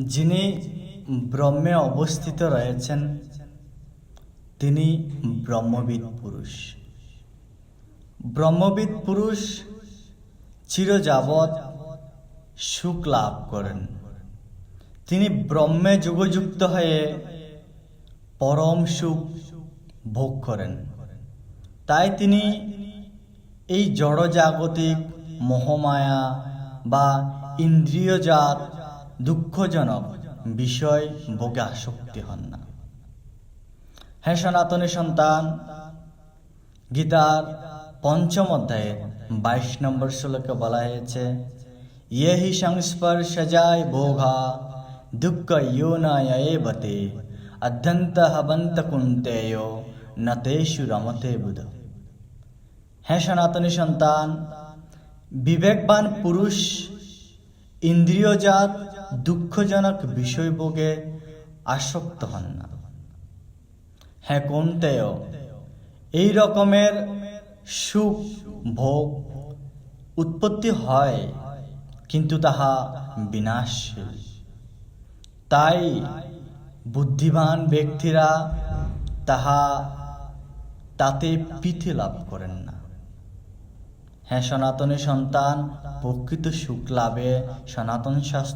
যিনি ব্রহ্মে অবস্থিত রয়েছেন, তিনি ব্রহ্মবিদ পুরুষ। ব্রহ্মবিদ পুরুষ চিরযাবৎ সুখ লাভ করেন। তিনি ব্রহ্মে যুগযুক্ত হয়ে পরম সুখ ভোগ করেন। তাই তিনি এই জড়জাগতিক মোহমায়া বা ইন্দ্রিয়জাত দুঃখজনক বিষয় ভোগে আসক্তি হন না। হ্যাঁ সনাতনী সন্তান, গীতার পঞ্চম অধ্যায়ে বাইশ নম্বর শ্লোকে বলা হয়েছে ইয়ে হি সংস্পর্শজায় ভোগা, দুঃখ ইয়োনায় বতে অধ্যন্ত হবন্ত কুন্তেয় নতেষু রমতে বুধ। হ্যাঁ সনাতনী সন্তান, বিবেকবান পুরুষ ইন্দ্রিয়জাত দুঃখজনক বিষয়ভোগে আসক্ত হন না। হ্যাঁ কোনতেও এই রকমের সুখ ভোগ উৎপত্তি হয়, কিন্তু তাহা বিনাশশীল। তাই বুদ্ধিমান ব্যক্তিরা তাহা তাতে পিঠে লাভ করেন না। হ্যাঁ সনাতনী সন্তান প্রকৃত সুখ লাভে সনাতন শাস্ত্র